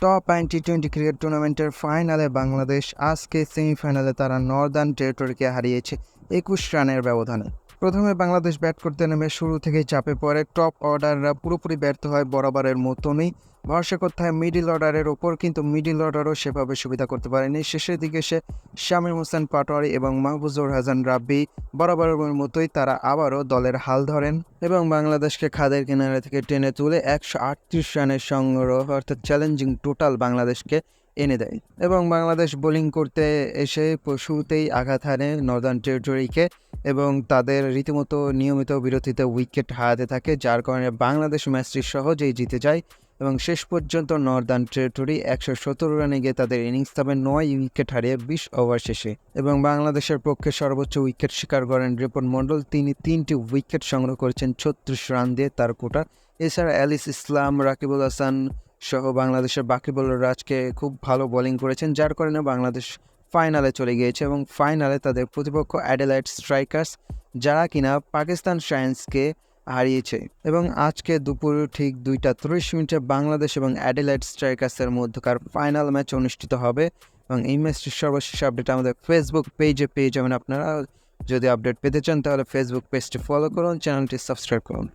Top আইন T twenty cricket টুর্নামেন্টের ফাইনালে বাংলাদেশ আজকে সেমিফাইনালে তারা নর্দার্ন টেরিটরিকে হারিয়েছে, একুশ রানের ব্যবধানে। প্রথমে বাংলাদেশ ব্যাট করতে নেমে শুরু থেকেই চাপে পড়ে। টপ অর্ডাররা পুরোপুরি ব্যর্থ হয় বরাবরের মতনই। ভরসা করতে হয় মিডিল অর্ডারের ওপর কিন্তু মিডিল অর্ডারও সেভাবে সুবিধা করতে পারেনি। শেষের দিকে সে শামীম হোসেন পাটোয়ারি এবং মাহবুজুর হাসান রাব্বি বরাবরের মতোই তারা আবারও দলের হাল ধরেন এবং বাংলাদেশকে খাদের কিনারা থেকে টেনে তুলে একশো আটত্রিশ রানের সংগ্রহ অর্থাৎ চ্যালেঞ্জিং টোটাল বাংলাদেশকে এনে দেয়। এবং বাংলাদেশ বোলিং করতে এসে শুরুতেই আঘাত হানে নর্দার্ন টেরিটরিকে এবং তাদের রীতিমতো নিয়মিত বিরতিতে উইকেট হারাতে থাকে, যার কারণে বাংলাদেশ ম্যাচটি সহজেই জিতে যায় এবং শেষ পর্যন্ত নর্দার্ন টেরিটরি একশো সতেরো রানে গিয়ে তাদের ইনিংস তবে নয় উইকেট হারিয়ে বিশ ওভার শেষে। এবং বাংলাদেশের পক্ষে সর্বোচ্চ উইকেট শিকার করেন রিপন মণ্ডল। তিনি তিনটি উইকেট সংগ্রহ করেছেন, ছত্রিশ রান দিয়ে তার কোটা। এছাড়া অ্যালিস ইসলাম, রাকিবুল হাসান সহ বাংলাদেশের বাকি বোলাররা আজকে খুব ভালো বোলিং করেছেন, যার কারণে বাংলাদেশ ফাইনালে চলে গিয়েছে এবং ফাইনালে তাদের প্রতিপক্ষ অ্যাডেলাইট স্ট্রাইকার্স যারা কিনা পাকিস্তান সায়েন্সকে হারিয়েছে। এবং আজকে দুপুর ঠিক দুইটা ত্রিশ মিনিটে বাংলাদেশ এবং অ্যাডিলাইট স্ট্রাইকার্সের মধ্যকার ফাইনাল ম্যাচ অনুষ্ঠিত হবে। এবং এই ম্যাচটির সর্বশেষ আপডেট আমাদের ফেসবুক পেজে পেয়ে যাবেন আপনারা। যদি আপডেট পেতে চান তাহলে ফেসবুক পেজটি ফলো করুন চ্যানেলটি সাবস্ক্রাইব করুন।